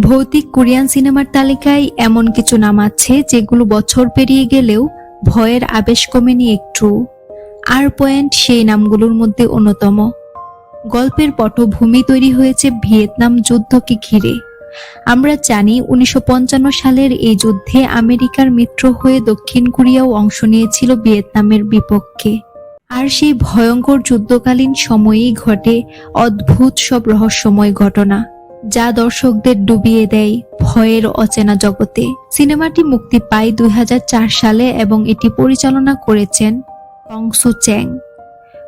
ভৌতিক কোরিয়ান সিনেমার তালিকায় এমন কিছু নাম আছে যেগুলো বছর পেরিয়ে গেলেও ভয়ের আবেশ কমেনি একটু। আর পয়েন্ট সেই নামগুলোর মধ্যে অন্যতম। গল্পের পটভূমি তৈরি হয়েছে ভিয়েতনাম যুদ্ধকে ঘিরে। আমরা জানি উনিশশো পঞ্চান্ন সালের এই যুদ্ধে আমেরিকার মিত্র হয়ে দক্ষিণ কোরিয়াও অংশ নিয়েছিল ভিয়েতনামের বিপক্ষে। আর সেই ভয়ঙ্কর যুদ্ধকালীন সময়েই ঘটে অদ্ভুত সব রহস্যময় ঘটনা। যা দর্শকদের ডুবিয়ে দেয় ভয়ের অচেনা জগতে। সিনেমাটি মুক্তি পায় দুই হাজার চার সালে এবং এটি পরিচালনা করেছেন কংসু চ্যাং।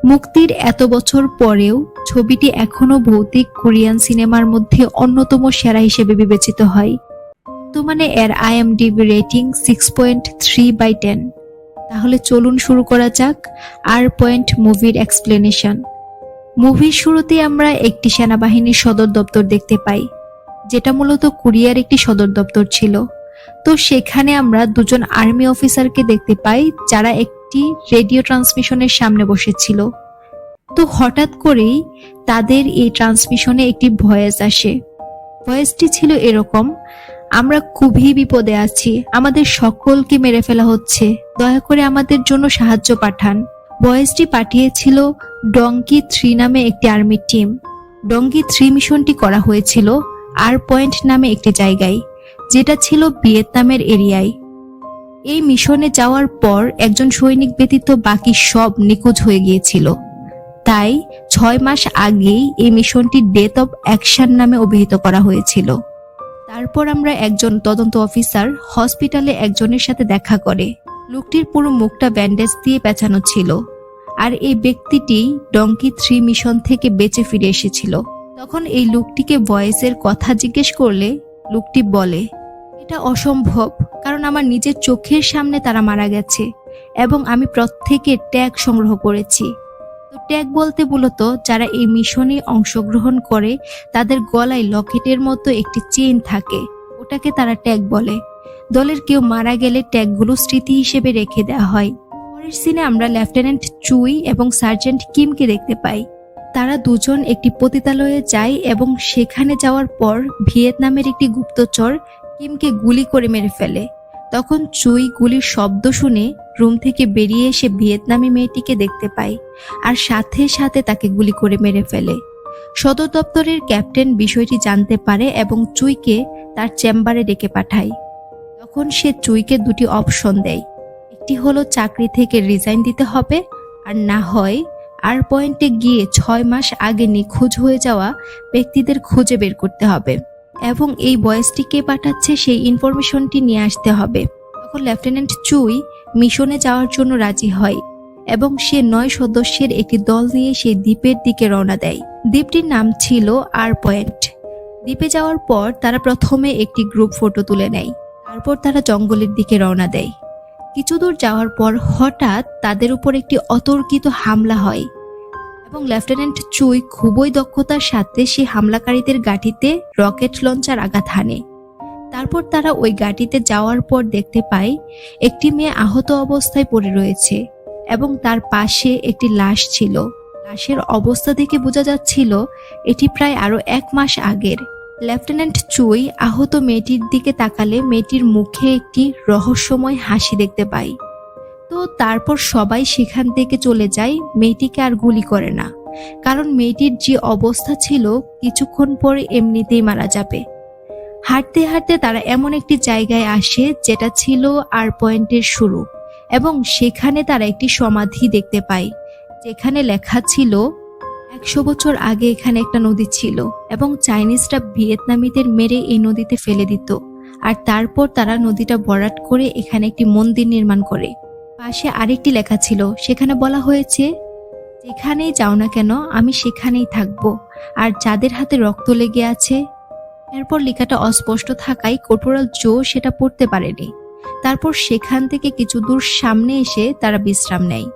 মুক্তির এত বছর পরেও ছবিটি এখনও ভৌতিক কোরিয়ান সিনেমার মধ্যে অন্যতম সেরা হিসেবে বিবেচিত হয়। বর্তমানে এর IMDb rating six point three by ten তাহলে চলুন শুরু করা যাক আর পয়েন্ট মুভির এক্সপ্লেনেশন মুভির শুরুতে আমরা একটি সেনাবাহিনীর সদর দপ্তর দেখতে পাই, যেটা মূলত কোরিয়ার একটি সদর দপ্তর ছিল। তো সেখানে আমরা দুজন আর্মি অফিসারকে দেখতে পাই, যারা একটি রেডিও ট্রান্সমিশনের সামনে বসেছিল। তো হঠাৎ করেই তাদের এই ট্রান্সমিশনে একটি ভয়েস আসে। ভয়েসটি ছিল এরকম, আমরা খুবই বিপদে আছি, আমাদের সকলকে মেরে ফেলা হচ্ছে, দয়া করে আমাদের জন্য সাহায্য পাঠান। ভয়েসটি পাঠিয়েছিল ডঙ্কি থ্রি নামে একটি আর্মি টিম। ডঙ্কি থ্রি মিশনটি করা হয়েছিল আর পয়েন্ট নামে একটি জায়গায়, যেটা ছিল ভিয়েতনামের এরিয়ায়। এই মিশনে যাওয়ার পর একজন সৈনিক ব্যতীত বাকি সব নিখোঁজ হয়ে গিয়েছিল। তাই ছয় মাস আগেই এই মিশনটি ডেথ অব অ্যাকশন নামে অভিহিত করা হয়েছিল। তারপর আমরা একজন তদন্ত অফিসার হসপিটালে একজনের সাথে দেখা করে। লোকটির পুরো মুখটা ব্যান্ডেজ দিয়ে পেঁচানো ছিল। আর এই ব্যক্তিটি ডঙ্কি থ্রি মিশন থেকে বেঁচে ফিরে এসেছিল। তখন এই লোকটিকে ভয়েসের কথা জিজ্ঞেস করলে লোকটি বলে, এটা অসম্ভব, কারণ আমার নিজের চোখের সামনে তারা মারা গেছে এবং আমি প্রত্যেকের ট্যাগ সংগ্রহ করেছি। তো ট্যাগ বলতে মূলত যারা এই মিশনে অংশগ্রহণ করে, তাদের গলায় লকেটের মতো একটি চেইন থাকে। ওটাকে তারা ট্যাগ বলে। দলের কেউ মারা গেলে ট্যাগগুলো স্মৃতি হিসেবে রেখে দেওয়া হয়। পরের সিনে আমরা লেফটেন্যান্ট চুই এবং সার্জেন্ট কিমকে দেখতে পাই। তারা দুজন একটি পতিতালয়ে যায় এবং সেখানে যাওয়ার পর ভিয়েতনামের একটি গুপ্তচর কিমকে গুলি করে মেরে ফেলে। তখন চুই গুলির শব্দ শুনে রুম থেকে বেরিয়ে এসে ভিয়েতনামি মেয়েটিকে দেখতে পায় আর সাথে সাথে তাকে গুলি করে মেরে ফেলে। সদর দপ্তরের ক্যাপ্টেন বিষয়টি জানতে পারে এবং চুইকে তার চেম্বারে ডেকে পাঠায়। তখন সে চুইকে দুটি অপশন দেয়। একটি হলো চাকরি থেকে রিজাইন দিতে হবে, আর না হয় আর পয়েন্টে গিয়ে ছয় মাস আগে নিখোঁজ হয়ে যাওয়া ব্যক্তিদের খুঁজে বের করতে হবে এবং এই বয়সটি কে পাঠাচ্ছে সেই ইনফরমেশনটি নিয়ে আসতে হবে। তখন লেফটেন্যান্ট চুই মিশনে যাওয়ার জন্য রাজি হয় এবং সে নয় সদস্যের একটি দল নিয়ে সেই দ্বীপের দিকে রওনা দেয়। দ্বীপটির নাম ছিল আর পয়েন্ট দ্বীপে যাওয়ার পর তারা প্রথমে একটি গ্রুপ ফটো তুলে নেয়। তারপর তারা জঙ্গলের দিকে রওনা দেয়। কিছু দূর যাওয়ার পর হঠাৎ তাদের উপর একটি অতর্কিত হামলা হয় এবং লেফটেন্যান্ট চুই খুবই দক্ষতার সাথে সে হামলাকারীদের গাঠিতে রকেট লঞ্চার আঘাত হানে। তারপর তারা ওই গাটিতে যাওয়ার পর দেখতে পায়, একটি মেয়ে আহত অবস্থায় পড়ে রয়েছে এবং তার পাশে একটি লাশ ছিল। লাশের অবস্থা দেখে বোঝা যাচ্ছিল, এটি প্রায় আরও এক মাস আগের। লেফটেন্যান্ট চুই আহত মেয়েটির দিকে তাকালে মেয়েটির মুখে একটি রহস্যময় হাসি দেখতে পাই। তো তারপর সবাই সেখান থেকে চলে যায়, মেয়েটিকে আর গুলি করে না। কারণ মেয়েটির যে অবস্থা ছিল, কিছুক্ষণ পরে এমনিতেই মারা যাবে। হাঁটতে হাঁটতে তারা এমন একটি জায়গায় আসে, যেটা ছিল আর পয়েন্টের শুরু। এবং সেখানে তারা একটি সমাধি দেখতে পায়, যেখানে লেখা ছিল একশো বছর আগে এখানে একটা নদী ছিল এবং চাইনিজরা ভিয়েতনামিদের মেরে এই নদীতে ফেলে দিত। আর তারপর তারা নদীটা বরাট করে এখানে একটি মন্দির নির্মাণ করে। পাশে আরেকটি লেখা ছিল, সেখানে বলা হয়েছে, যেখানেই যাও না কেন, আমি সেখানেই থাকব। আর যাদের হাতে রক্ত লেগে আছে এরপর লেখাটা অস্পষ্ট থাকায় কর্পোরাল জো সেটা পড়তে পারেনি। তারপর সেখান থেকে কিছু দূর সামনে এসে তারা বিশ্রাম নেয়।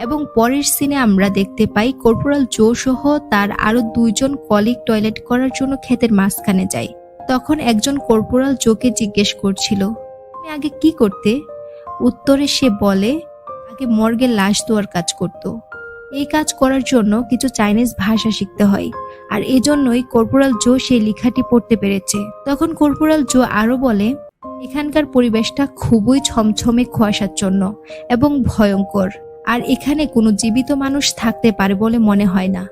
এবং পরের সিনে আমরা দেখতে পাই কর্পোরাল জো সহ তার আরও দুইজন কলিগ টয়লেট করার জন্য ক্ষেতের মাঝখানে যায়। তখন একজন কর্পোরাল জোকে জিজ্ঞেস করছিল, তুমি আগে কি করতে? উত্তরে সে বলে, আগে মর্গে লাশ দেওয়ার কাজ করত। এই কাজ করার জন্য কিছু চাইনিজ ভাষা শিখতে হয়। আর এজন্যই কর্পোরাল জো সেই লেখাটি পড়তে পেরেছে। তখন কর্পোরাল জো আরও বলে, এখানকার পরিবেশটা খুবই ছমছমে কুয়াশাচ্ছন্ন এবং ভয়ঙ্কর। আর এখানে কোনো জীবিত মানুষ থাকতে পারে বলে মনে হয় না।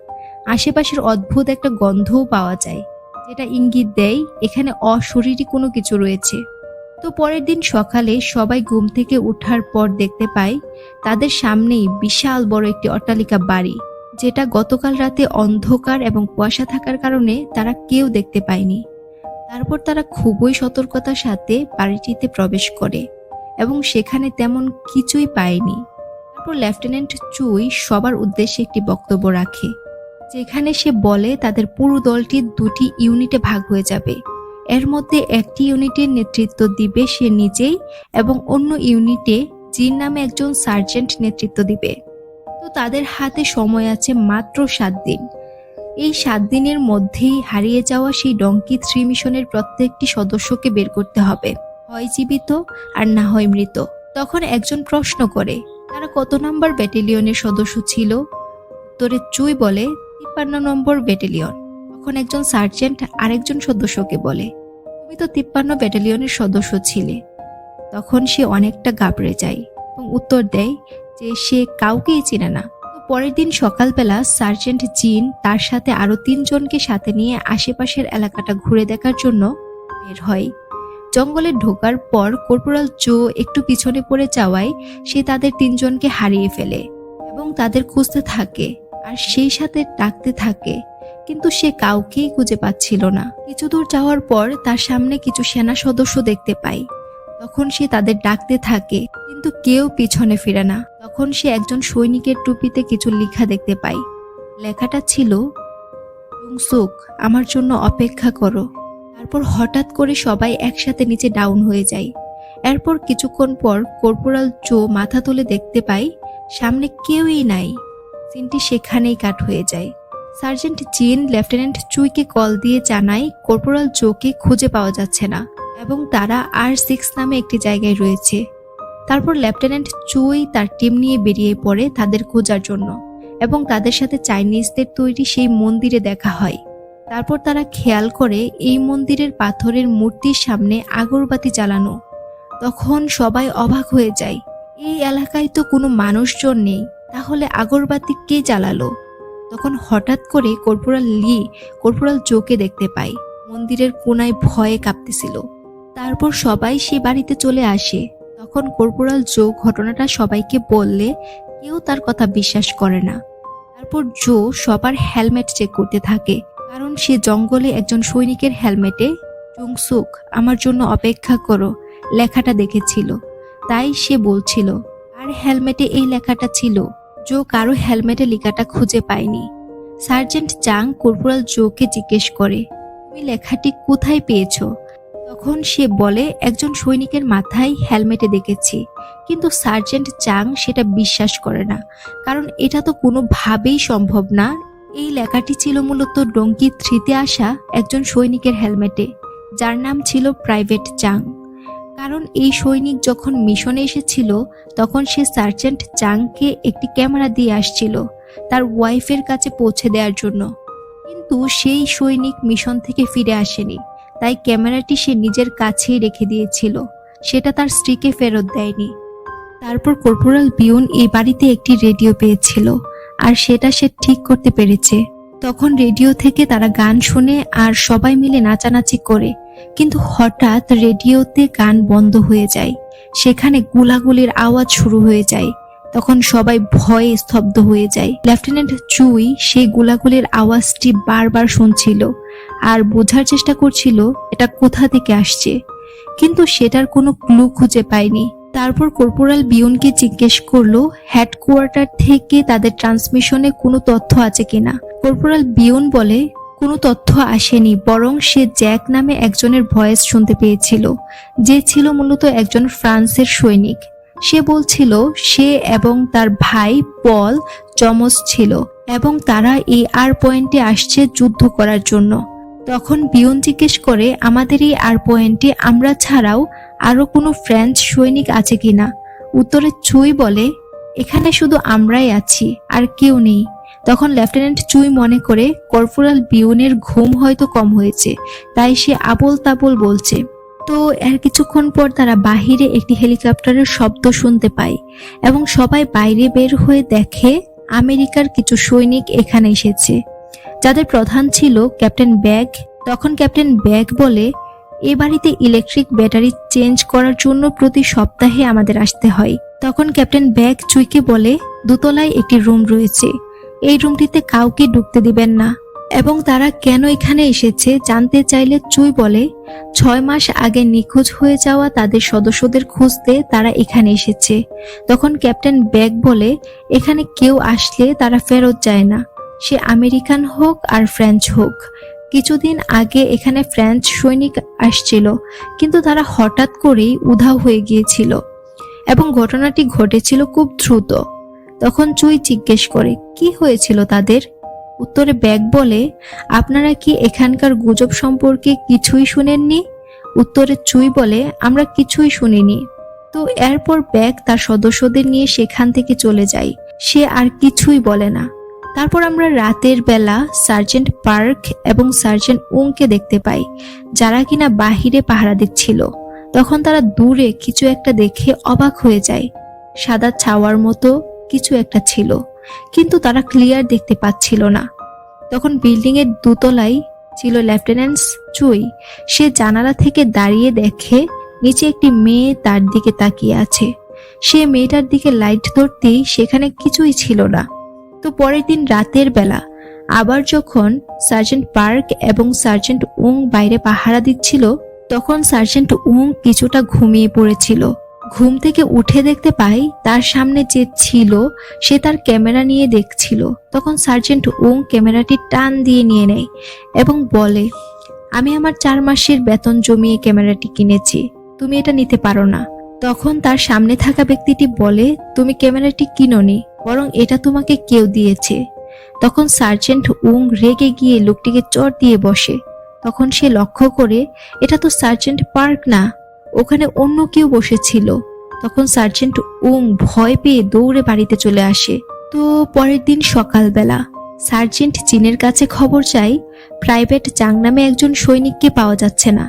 আশেপাশের অদ্ভুত একটা গন্ধও পাওয়া যায়। যেটা ইঙ্গিত দেয় এখানে অশরীরী কোনো কিছু রয়েছে। তো পরের দিন সকালে সবাই ঘুম থেকে ওঠার পর দেখতে পাই তাদের সামনেই বিশাল বড় একটি অট্টালিকা বাড়ি, যেটা গতকাল রাতে অন্ধকার এবং কুয়াশা থাকার কারণে তারা কেউ দেখতে পায়নি। তারপর তারা খুবই সতর্কতার সাথে বাড়িটিতে প্রবেশ করে এবং সেখানে তেমন কিছুই পায়নি। তারপর লেফটেন্যান্ট চুই সবার উদ্দেশ্যে একটি বক্তব্য রাখে, যেখানে সে বলে, তাদের পুরো দলটি দুটি ইউনিটে ভাগ হয়ে যাবে। এর মধ্যে একটি ইউনিটের নেতৃত্ব দিবে সে নিজেই এবং অন্য ইউনিটে জিন নামে একজন সার্জেন্ট নেতৃত্ব দিবে। তো তাদের হাতে সময় আছে মাত্র সাত দিন। এই সাত দিনের মধ্যেই হারিয়ে যাওয়া সেই ডঙ্কি থ্রি মিশনের প্রত্যেকটি সদস্যকে বের করতে হবে। হয় জীবিত আর না হয় মৃত। তখন একজন প্রশ্ন করে তারা কত নম্বর ব্যাটালিয়নের সদস্য ছিল? উত্তরে চুই বলে, তিপ্পান্ন নম্বর ব্যাটালিয়ন। তখন একজন সার্জেন্ট আরেকজন সদস্যকে বলে, তুমি তো তিপ্পান্ন ব্যাটালিয়নের সদস্য ছিলে। তখন সে অনেকটা গাবড়ে যায় এবং উত্তর দেয় যে সে কাউকেই চেনে না। পরের দিন সকালবেলা সার্জেন্ট জিন তার সাথে আরও তিনজনকে সাথে নিয়ে আশেপাশের এলাকাটা ঘুরে দেখার জন্য বের হয়। জঙ্গলে ঢোকার পর কর্পোরাল জো একটু পিছনে পড়ে যাওয়ায় সে তাদের তিনজনকে হারিয়ে ফেলে এবং তাদের খুঁজতে থাকে আর সেই সাথে ডাকতে থাকে। কিন্তু সে কাউকেই খুঁজে পাচ্ছিল না। কিছু দূর যাওয়ার পর তার সামনে কিছু সেনা সদস্য দেখতে পায়। তখন সে তাদের ডাকতে থাকে, কিন্তু কেউ পিছনে ফিরে না। তখন সে একজন সৈনিকের টুপিতে কিছু লেখা দেখতে পায়। লেখাটা ছিল সুক আমার জন্য অপেক্ষা করো। তারপর হঠাৎ করে সবাই একসাথে নিচে ডাউন হয়ে যায়। এরপর কিছুক্ষণ পর কর্পোরাল চো মাথা তুলে দেখতে পাই, সামনে কেউই নাই। সিনটি সেখানেই কাট হয়ে যায়। সার্জেন্ট জিন, লেফটেন্যান্ট চুইকে কল দিয়ে জানায় কর্পোরাল জোকে খুঁজে পাওয়া যাচ্ছে না এবং তারা আর সিক্স নামে একটি জায়গায় রয়েছে। তারপর লেফটেন্যান্ট চুই তার টিম নিয়ে বেরিয়ে পড়ে তাদের খোঁজার জন্য এবং তাদের সাথে চাইনিজদের তৈরি সেই মন্দিরে দেখা হয়। তারপর তারা খেয়াল করে এই মন্দিরের পাথরের মূর্তির সামনে আগরবাতি জ্বালানো। তখন সবাই অবাক হয়ে যায়, এই এলাকায় তো কোনো মানুষজন নেই, তাহলে আগরবাতি কে জ্বালালো? তখন হঠাৎ করে কর্পোরাল লি কর্পোরাল জোকে দেখতে পাই মন্দিরের কোনায় ভয়ে কাঁপতেছিল। তারপর সবাই সে বাড়িতে চলে আসে। তখন কর্পোরাল জো ঘটনাটা সবাইকে বললে কেউ তার কথা বিশ্বাস করে না। তারপর জো সবার হেলমেট চেক করতে থাকে কারণ সে জঙ্গলে একজন সৈনিকের হেলমেটে, চুংসুক, আমার জন্য অপেক্ষা করো লেখাটা দেখেছিল। তাই সে বলছিল, আর হেলমেটে এই লেখাটা ছিল, জো কারও হেলমেটে লেখাটা খুঁজে পায়নি। সার্জেন্ট চাং কর্পোরাল জোকে জিজ্ঞেস করে, তুমি লেখাটি কোথায় পেয়েছ? তখন সে বলে, একজন সৈনিকের মাথায় হেলমেটে দেখেছি, কিন্তু সার্জেন্ট চাং সেটা বিশ্বাস করে না, কারণ এটা তো কোনোভাবেই সম্ভব না এই লেখাটি ছিল মূলত ডঙ্কি থ্রিতে আসা একজন সৈনিকের হেলমেটে, যার নাম ছিল প্রাইভেট চাং। কারণ এই সৈনিক যখন মিশনে এসেছিল, তখন সে সার্জেন্ট চাংকে একটি ক্যামেরা দিয়ে আসছিল তার ওয়াইফের কাছে পৌঁছে দেওয়ার জন্য। কিন্তু সেই সৈনিক মিশন থেকে ফিরে আসেনি, তাই ক্যামেরাটি সে নিজের কাছেই রেখে দিয়েছিল। সেটা তার স্ত্রীকে ফেরত দেয়নি। তারপর কর্পোরাল বিউন এই বাড়িতে একটি রেডিও পেয়েছিল। আর সেটা সে ঠিক করতে পেরেছে। তখন রেডিও থেকে তারা গান শুনে আর সবাই মিলে নাচানাচি করে। কিন্তু হঠাৎ রেডিওতে গান বন্ধ হয়ে যায়। সেখানে গুলাগুলির আওয়াজ শুরু হয়ে যায়। তখন সবাই ভয়ে স্তব্ধ হয়ে যায়। লেফটেন্যান্ট চুই সেই গুলাগুলির আওয়াজটি বারবার শুনছিল আর বোঝার চেষ্টা করছিল, এটা কোথা থেকে আসছে? কিন্তু সেটার কোনো ক্লু খুঁজে পায়নি। তারপর কর্পোরাল বিউনকে জিজ্ঞেস করল, হেডকোয়ার্টার থেকে তাদের ট্রান্সমিশনে কোনো তথ্য আছে কিনা কর্পোরাল বিউন বলে, কোনো তথ্য আসেনি, বরং সে জ্যাক নামে একজনের ভয়েস শুনতে পেয়েছিল, যে ছিল মূলত একজন ফ্রান্সের সৈনিক। সে বলছিল, সে এবং তার ভাই পল চমস ছিল, এবং তারা এই আর পয়েন্টে আসছে যুদ্ধ করার জন্য। তখন বিয়ন জিজ্ঞেস করে, আমাদের এই আর পয়েন্টে আমরা ছাড়াও আরও কোনো ফ্রেঞ্চ সৈনিক আছে কিনা? উত্তরে চুই বলে, এখানে শুধু আমরাই আছি, আর কেউ নেই। তখন লেফটেন্যান্ট চুই মনে করে, কর্পোরাল বিউনের ঘুম হয়তো কম হয়েছে, তাই সে আবল তাবল বলছে। তো এর কিছুক্ষণ পর তারা বাহিরে একটি হেলিকপ্টারের শব্দ শুনতে পায় এবং সবাই বাইরে বের হয়ে দেখে আমেরিকার কিছু সৈনিক এখানে এসেছে। যাদের প্রধান ছিল ক্যাপ্টেন ব্যাগ, তখন ক্যাপ্টেন ব্যাগ বলে এ বাড়িতে ইলেকট্রিক ব্যাটারি চেঞ্জ করার জন্য প্রতি সপ্তাহে আমাদের আসতে হয়। তখন ক্যাপ্টেন ব্যাগ চুইকে বলে, দোতলায় একটি রুম রয়েছে। এই রুমটিতে কাউকে ঢুকতে দিবেন না। এবং তারা কেন এখানে এসেছে জানতে চাইলে চুই বলে, ছয় মাস আগে নিখোঁজ হয়ে যাওয়া তাদের সদস্যদের খুঁজতে তারা এখানে এসেছে। তখন ক্যাপ্টেন ব্যাগ বলে, এখানে কেউ আসলে তারা ফেরত যায় না। সে আমেরিকান হোক আর ফ্রেঞ্চ হোক। কিছুদিন আগে এখানে ফ্রেঞ্চ সৈনিক আসছিল, কিন্তু তারা হঠাৎ করেই উধাও হয়ে গিয়েছিল এবং ঘটনাটি ঘটেছিল খুব দ্রুত। তখন চুই জিজ্ঞেস করে, কি হয়েছিল তাদের? উত্তরে, ব্যাগ বলে, আপনারা কি এখানকার গুজব সম্পর্কে কিছুই শুনেননি? উত্তরে, চুই বলে, আমরা কিছুই শুনিনি। তো এরপর ব্যাগ তার সদস্যদের নিয়ে সেখান থেকে চলে যায়। সে আর কিছুই বলে না। তারপর আমরা রাতের বেলা সার্জেন্ট পার্ক এবং সার্জেন্ট উংকে দেখতে পাই, যারা কিনা বাহিরে পাহারা দিচ্ছিল। তখন তারা দূরে কিছু একটা দেখে অবাক হয়ে যায়। সাদা ছাওয়ার মতো কিছু একটা ছিল, কিন্তু তারা ক্লিয়ার দেখতে পাচ্ছিল না। তখন বিল্ডিং এর দুতলায় ছিল লেফটেন্যান্ট চুই। সে জানালা থেকে দাঁড়িয়ে দেখে নিচে একটি মেয়ে তার দিকে তাকিয়ে আছে। সে মেয়েটার দিকে লাইট ধরতেই সেখানে কিছুই ছিল না। তো পরের দিন রাতের বেলা আবার যখন সার্জেন্ট পার্ক এবং সার্জেন্ট উং বাইরে পাহারা দিচ্ছিল, তখন সার্জেন্ট উং কিছুটা ঘুমিয়ে পড়েছিল। ঘুম থেকে উঠে দেখতে পাই তার সামনে যে ছিল, সে তার ক্যামেরা নিয়ে দেখছিল। তখন সার্জেন্ট উং ক্যামেরাটি টান দিয়ে নিয়ে নেয় এবং বলে, আমি আমার চার মাসের বেতন জমিয়ে ক্যামেরাটি কিনেছি, তুমি এটা নিতে পারো না। তখন তার সামনে থাকা ব্যক্তিটি বলে, তুমি ক্যামেরাটি কিনোনি। বরং এটা তোমাকে কেউ দিয়েছে। তখন সার্জেন্ট উং রেগে গিয়ে লোকটিকে চর দিয়ে বসে। তখন সে লক্ষ্য করে, এটা তো সার্জেন্ট পার্ক না, ওখানে অন্য কেউ বসেছিল। তখন সার্জেন্ট উং ভয় পেয়ে দৌড়ে বাড়িতে চলে আসে। তো পরের দিন সকালবেলা, সার্জেন্ট চীনের কাছে খবর চাই, প্রাইভেট চাং নামে একজন সৈনিককে পাওয়া যাচ্ছে না।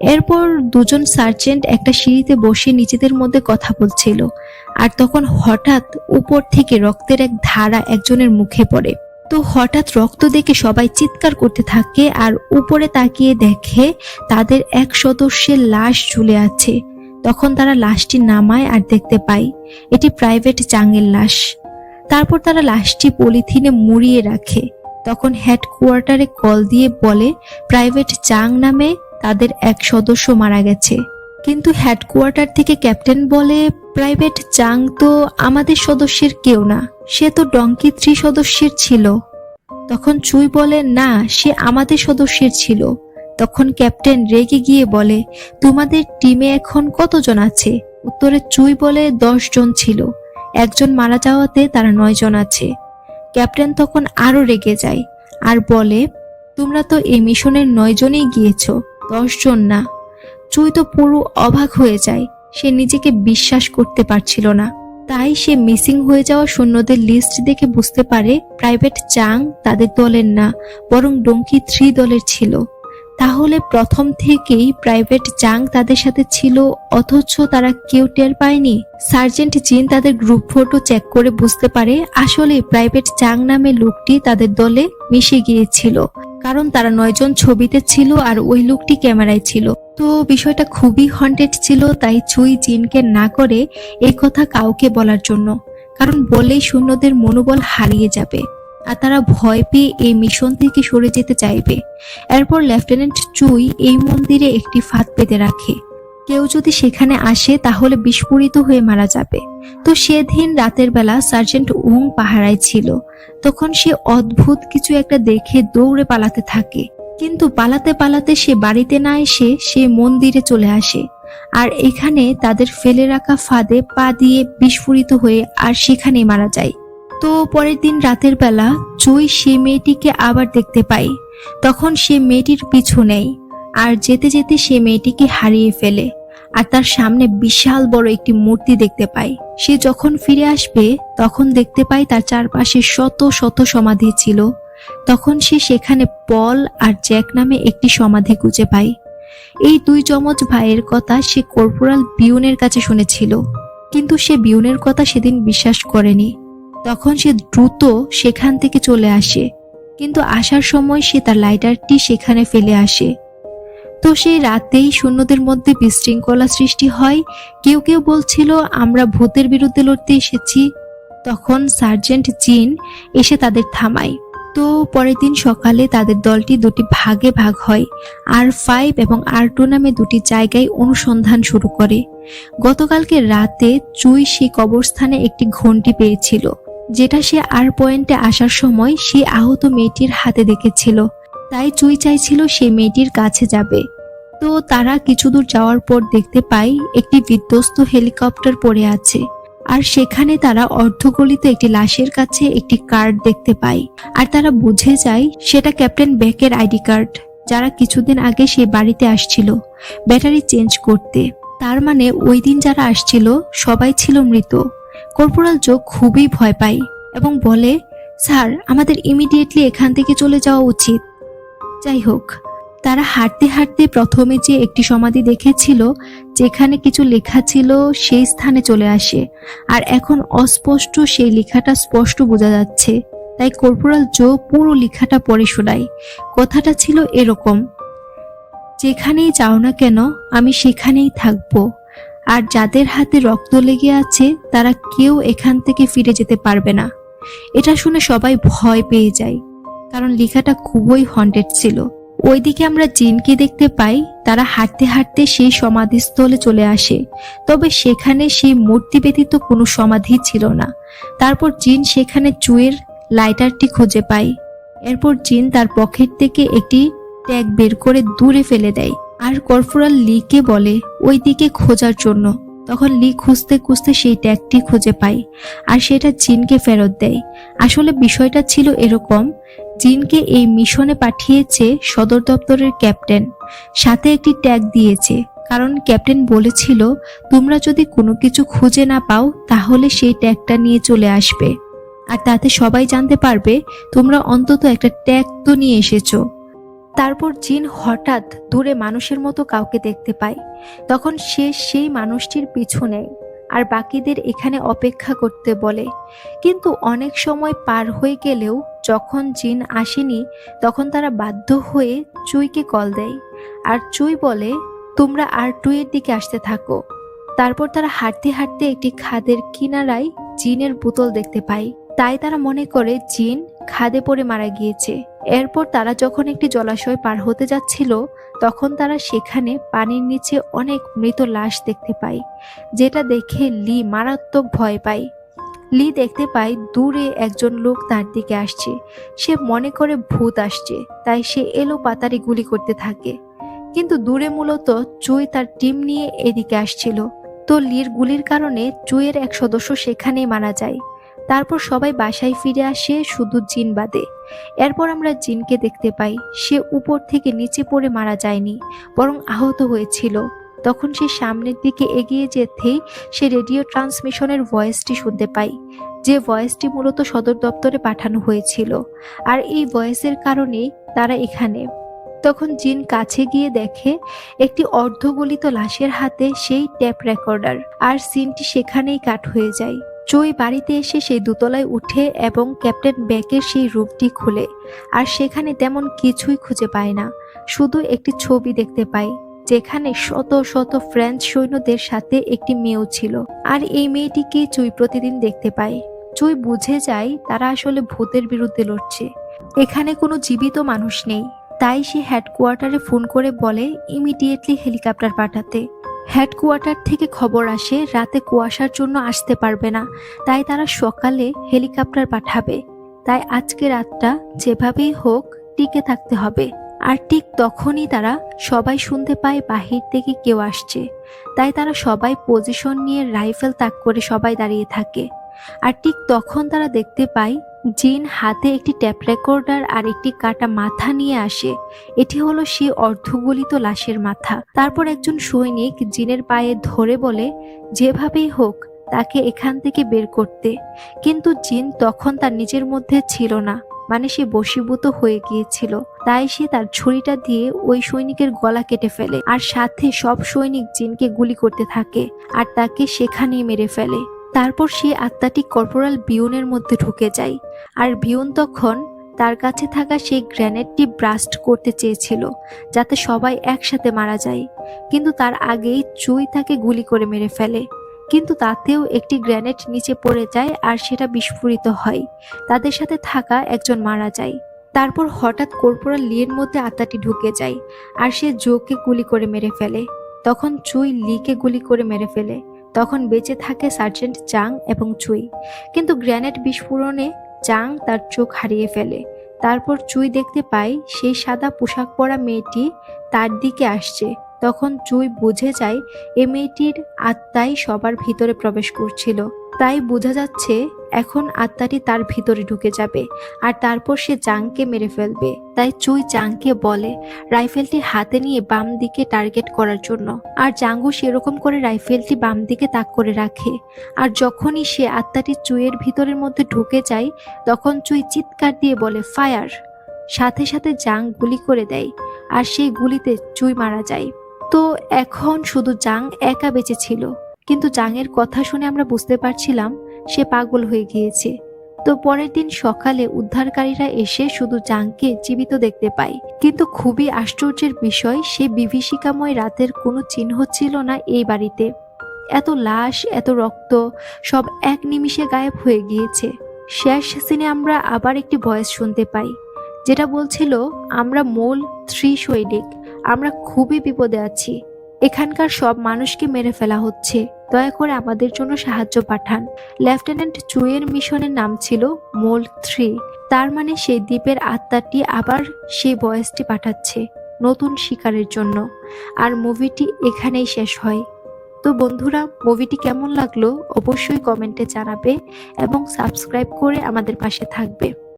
এরপর দুজন সার্জেন্ট একটা সিঁড়িতে বসে নিজেদের মধ্যে কথা বলছিল। আর তখন হঠাৎ উপর থেকে রক্তের এক ধারা একজনের মুখে পড়ে। তো হঠাৎ রক্ত দেখে সবাই চিৎকার করতে থাকে আর উপরে তাকিয়ে দেখে তাদের এক সদস্যের লাশ ঝুলে আছে। তখন তারা লাশটি নামায় আর দেখতে পায়, এটি প্রাইভেট চাঙের লাশ। তারপর তারা লাশটি পলিথিনে মুড়িয়ে রাখে। তখন হেডকোয়ার্টারে কল দিয়ে বলে, প্রাইভেট চাং নামে তাদের এক সদস্য মারা গেছে। কিন্তু হেডকোয়ার্টার থেকে ক্যাপ্টেন বলে প্রাইভেট চাং তো আমাদের সদস্যের কেউ না। সে তো ডঙ্কি থ্রি সদস্যের ছিল। তখন চুই বলে, না, সে আমাদের সদস্যের ছিল। তখন ক্যাপ্টেন রেগে গিয়ে বলে, তোমাদের টিমে এখন কতজন আছে? উত্তরে চুই বলে, দশ জন ছিল। একজন মারা যাওয়াতে তারা নয় জন আছে। ক্যাপ্টেন তখন আরও রেগে যায় আর বলে, তোমরা তো এই মিশনের নয় জনেই গিয়েছো। দশ জন না। চুই তো পুরো অবাক হয়ে যায়, সে নিজেকে বিশ্বাস করতে পারছিল না। তাই সে মিসিং হয়ে যাওয়া সৈন্যদের লিস্ট দেখে বুঝতে পারে প্রাইভেট চাং তাদের দলের না, বরং ডঙ্কি থ্রি দলের ছিল। তাহলে প্রথম থেকেই প্রাইভেট চাং তাদের সাথে ছিল, অথচ তারা কেউ টের পায়নি? সার্জেন্ট জিন তাদের গ্রুপ ফটো চেক করে বুঝতে পারে, আসলে প্রাইভেট চাং নামে লোকটি তাদের দলে মিশে গিয়েছিল। কারণ তারা নয়জন ছবিতে ছিল আর ওই লোকটি ক্যামেরায় ছিল। তো বিষয়টা খুবই হন্টেড ছিল, তাই চুই জিনকে না করে এই কথা কাউকে বলার জন্য। কারণ বলেই সৈন্যদের মনোবল হারিয়ে যাবে। আর তারা ভয় পেয়ে এই মিশন থেকে সরে যেতে চাইবে। এরপর লেফটেন্যান্ট চুই এই মন্দিরে একটি ফাঁদ পেতে রাখে। কেউ যদি সেখানে আসে, তাহলে বিস্ফোরিত হয়ে মারা যাবে। তো সেদিন রাতের বেলা সার্জেন্ট উং পাহারায় ছিল। তখন সে অদ্ভুত কিছু একটা দেখে দৌড়ে পালাতে থাকে। কিন্তু পালাতে পালাতে সে বাড়িতে না এসে সে মন্দিরে চলে আসে। আর এখানে তাদের ফেলে রাখা ফাঁদে পা দিয়ে বিস্ফোরিত হয়ে আর সেখানেই মারা যায়। তো পরের দিন রাতের বেলা চুই সে মেয়েটিকে আবার দেখতে পাই তখন সে মেয়েটির পিছু নেই আর যেতে যেতে সে মেয়েটিকে হারিয়ে ফেলে আর তার সামনে বিশাল বড় একটি মূর্তি দেখতে পায়। সে যখন ফিরে আসবে, তখন দেখতে পায় তার চারপাশে শত শত সমাধি ছিল। তখন সে সেখানে পল আর জ্যাক নামে একটি সমাধি খুঁজে পায়। এই দুই যমজ ভাইয়ের কথা সে কর্পোরাল বিউনের কাছে শুনেছিল, কিন্তু সে বিউনের কথা সেদিন বিশ্বাস করেনি। তখন সে দ্রুত সেখান থেকে চলে আসে, কিন্তু আসার সময় সে তার লাইটারটি সেখানে ফেলে আসে। তো সেই রাতেই সৈন্যদের মধ্যে বিশৃঙ্খলা সৃষ্টি হয়। কেউ কেউ বলছিল, আমরা ভূতের বিরুদ্ধে লড়তে এসেছি। তখন সার্জেন্ট জিন এসে তাদের থামায়। তো পরের দিন সকালে তাদের দলটি দুটি ভাগে ভাগ হয়। আর ফাইভ এবং আর টু নামে দুটি জায়গায় অনুসন্ধান শুরু করে। গতকালকে রাতে চুই সেই কবরস্থানে একটি ঘন্টি পেয়েছিল, যেটা সে আর পয়েন্টে আসার সময় সে আহত মেয়েটির হাতে দেখেছিল। তাই চুই চাইছিল সে মেয়েটির কাছে যাবে। তো তারা কিছু দূর যাওয়ার পর দেখতে পাই একটি বিধ্বস্ত হেলিকপ্টার পড়ে আছে। আর সেখানে তারা অর্ধগলিত একটি লাশের কাছে একটি কার্ড দেখতে পায় আর তারা বুঝে যায় সেটা ক্যাপ্টেন বেকের আইডি কার্ড, যারা কিছুদিন আগে সে বাড়িতে আসছিল, ব্যাটারি চেঞ্জ করতে। তার মানে ওই দিন যারা আসছিল, সবাই ছিল মৃত। কর্পোরাল যোগ খুবই ভয় পায় এবং বলে, স্যার, আমাদের ইমিডিয়েটলি এখান থেকে চলে যাওয়া উচিত। যাই হোক, তারা হাঁটতে হাঁটতে প্রথমে যে একটি সমাধি দেখেছিল, যেখানে কিছু লেখা ছিল, সেই স্থানে চলে আসে। আর এখন অস্পষ্ট সেই লেখাটা স্পষ্ট বোঝা যাচ্ছে। তাই কর্পোরাল জো পুরো লেখাটা পড়ে শোনায়। কথাটা ছিল এরকম, যেখানেই যাও না কেন, আমি সেখানেই থাকব। আর যাদের হাতে রক্ত লেগে আছে, তারা কেউ এখান থেকে ফিরে যেতে পারবে না। এটা শুনে সবাই ভয় পেয়ে যায়। কারণ লেখাটা খুবই হন্টেড ছিল। ওইদিকে আমরা জিনকে দেখতে পাই, তারা হাঁটতে হাঁটতে সেই সমাধিস্থলে চলে আসে। তবে সেখানে সেই মূর্তি ব্যতীত কোনো সমাধি ছিল না। তারপর জিন সেখানে চুয়ের লাইটারটি খুঁজে পায়। এরপর জিন তার পকেট থেকে একটি ট্যাগ বের করে দূরে ফেলে দেয়। আর কর্পোরাল লিকে বলে ওই দিকে খোঁজার জন্য। তখন লি খুঁজতে খুঁজতে সেই ট্যাগটি খুঁজে পায় আর সেটা জিনকে ফেরত দেয়। আসলে বিষয়টা ছিল এরকম, জিনকে এই মিশনে পাঠিয়েছে সদর দপ্তরের ক্যাপ্টেন। সাথে একটি ট্যাগ দিয়েছে, কারণ ক্যাপ্টেন বলেছিল, তোমরা যদি কোনো কিছু খুঁজে না পাও, তাহলে সেই ট্যাগটা নিয়ে চলে আসবে। আর তাতে সবাই জানতে পারবে, তোমরা অন্তত একটা ট্যাগ তো নিয়ে এসেছ। তারপর জিন হঠাৎ দূরে মানুষের মতো কাউকে দেখতে পায়। তখন সে সেই মানুষটির পিছু নেয় আর বাকিদের এখানে অপেক্ষা করতে বলে। কিন্তু অনেক সময় পার হয়ে গেলেও যখন জিন আসেনি, তখন তারা বাধ্য হয়ে চুইকে কল দেয় আর চুই বলে, তোমরা আর টুইয়ের দিকে আসতে থাকো। তারপর তারা হাঁটতে হাঁটতে একটি খাদের কিনারায় জিনের বোতল দেখতে পায়। তাই তারা মনে করে জিন খাদে পড়ে মারা গিয়েছে। এরপর তারা যখন একটি জলাশয় পার হতে যাচ্ছিল, তখন তারা সেখানে পানির নিচে অনেক মৃত লাশ দেখতে পায়, যেটা দেখে লি মারাত্মক ভয় পায়। লি দেখতে পায় দূরে একজন লোক তার দিকে আসছে, সে মনে করে ভূত আসছে, তাই সে এলো পাতারি গুলি করতে থাকে। কিন্তু দূরে মূলত চুই তার টিম নিয়ে এদিকে আসছিল। তো লির গুলির কারণে চুইয়ের এক সদস্য সেখানেই মারা যায়। তারপর সবাই বাসায় ফিরে আসে শুধু জিন বাদে। এরপর আমরা জিনকে দেখতে পাই। সে উপর থেকে নিচে পড়ে মারা যায়নি, বরং আহত হয়েছিল। তখন সে সামনের দিকে এগিয়ে যেতেই সে রেডিও ট্রান্সমিশনের ভয়েসটি শুনতে পাই, যে ভয়েসটি মূলত সদর দপ্তরে পাঠানো হয়েছিল, আর এই ভয়েসের কারণেই তারা এখানে। তখন জিন কাছে গিয়ে দেখে, একটি অর্ধগলিত লাশের হাতে সেই ট্যাপ রেকর্ডার, আর সিনটি সেখানেই কাট হয়ে যায়। চই বাড়িতে এসে সেই দোতলায় উঠে এবং ক্যাপ্টেন ব্যাকের সেই রূপটি খুলে, আর সেখানে তেমন কিছুই খুঁজে পায় না, শুধু একটি ছবি দেখতে পায়, যেখানে শত শত ফ্রেঞ্চ সৈন্যদের সাথে একটি মেয়েও ছিল, আর এই মেয়েটিকে চুই প্রতিদিন দেখতে পায়। চুই বুঝে যায় তারা আসলে ভূতের বিরুদ্ধে লড়ছে। এখানে কোনো জীবিত মানুষ নেই, তাই সে হেডকোয়ার্টারে ফোন করে বলে, ইমিডিয়েটলি হেলিকপ্টার পাঠাতে। হেডকোয়ার্টার থেকে খবর আসে রাতে কুয়াশার জন্য আসতে পারবে না। তাই তারা সকালে হেলিকপ্টার পাঠাবে। তাই আজকে রাতটা যেভাবেই হোক টিকে থাকতে হবে। আর ঠিক তখনই তারা সবাই শুনতে পায় বাহির থেকে কেউ আসছে। তাই তারা সবাই পজিশন নিয়ে রাইফেল তাক করে সবাই দাঁড়িয়ে থাকে। আর ঠিক তখন তারা দেখতে পায়, জিন হাতে একটি ট্যাপ রেকর্ডার আর একটি কাটা মাথা নিয়ে আসে। এটি হলো সে অর্ধগলিত লাশের মাথা। তারপর একজন সৈনিক জিনের পায়ে ধরে বলে, যেভাবেই হোক, তাকে এখান থেকে বের করতে। কিন্তু জিন তখন তার নিজের মধ্যে ছিল না মানে সে বশীভূত হয়ে গিয়েছিল। তাই সে তার ছুরিটা দিয়ে ওই সৈনিকের গলা কেটে ফেলে। আর সাথে সব সৈনিক জিনকে গুলি করতে থাকে, আর তাকে সেখানেই মেরে ফেলে। তারপর সে আত্মাটি কর্পোরাল বিউনের মধ্যে ঢুকে যায়। আর বিউন তখন তার কাছে থাকা সেই গ্র্যানেডটি ব্রাস্ট করতে চেয়েছিল, যাতে সবাই একসাথে মারা যায়। কিন্তু তার আগেই চুই তাকে গুলি করে মেরে ফেলে। কিন্তু তাতেও একটি গ্র্যানেড নিচে পড়ে যায় আর সেটা বিস্ফোরিত হয়। তাদের সাথে থাকা একজন মারা যায়। তারপর হঠাৎ কর্পোরাল লিয়ের মধ্যে আত্মাটি ঢুকে যায়, আর সে জোকে গুলি করে মেরে ফেলে। তখন চুই লিকে গুলি করে মেরে ফেলে। তখন বেঁচে থাকে সার্জেন্ট চাং এবং চুই। কিন্তু গ্র্যানেড বিস্ফোরণে চাং তার চোখ হারিয়ে ফেলে। তারপর চুই দেখতে পাই সেই সাদা পোশাক পরা মেয়েটি তার দিকে আসছে। তখন চুই বুঝে যায়, এ মেয়েটির আত্মাই সবার ভিতরে প্রবেশ করছিল। তাই বোঝা যাচ্ছে এখন আত্মাটি তার ভিতরে ঢুকে যাবে, আর তারপর সে জাংকে মেরে ফেলবে। তাই চুই জাংকে বলে, রাইফেলটি হাতে নিয়ে বাম দিকে টার্গেট করার জন্য। আর জাঙ্গু সেরকম করে রাইফেলটি বাম দিকে তাক করে রাখে। আর যখনই সে আত্মাটি চুইয়ের ভিতরের মধ্যে ঢুকে যায়, তখন চুই চিৎকার দিয়ে বলে, ফায়ার! সাথে সাথে জাং গুলি করে দেয়, আর সেই গুলিতে চুই মারা যায়। তো এখন শুধু জাং একা বেঁচে ছিল। কিন্তু জাংয়ের কথা শুনে আমরা বুঝতে পারছিলাম সে পাগল হয়ে গিয়েছে। তো পরের দিন সকালে উদ্ধারকারীরা এসে শুধু জাংকে জীবিত দেখতে পায়। কিন্তু খুবই আশ্চর্যের বিষয়, সে বিভীষিকাময় রাতের কোনো চিহ্ন ছিল না এই বাড়িতে। এত লাশ, এত রক্ত, সব এক নিমিষে গায়েব হয়ে গিয়েছে। শেষ সিনে আমরা আবার একটি ভয়েস শুনতে পাই, যেটা বলছিল, আমরা মূল থ্রি সৈনিক আমরা খুবই বিপদে আছি। এখানকার সব মানুষকে মেরে ফেলা হচ্ছে। দয়া করে আমাদের জন্য সাহায্য পাঠান। লেফটেন্যান্ট চুয়ের মিশনের নাম ছিল মোল থ্রি। তার মানে সেই দ্বীপের আত্মাটি আবার সেই বয়সটি পাঠাচ্ছে, নতুন শিকারের জন্য। আর মুভিটি এখানেই শেষ হয়। তো বন্ধুরা, মুভিটি কেমন লাগল অবশ্যই কমেন্টে জানাবে এবং সাবস্ক্রাইব করে আমাদের পাশে থাকবে।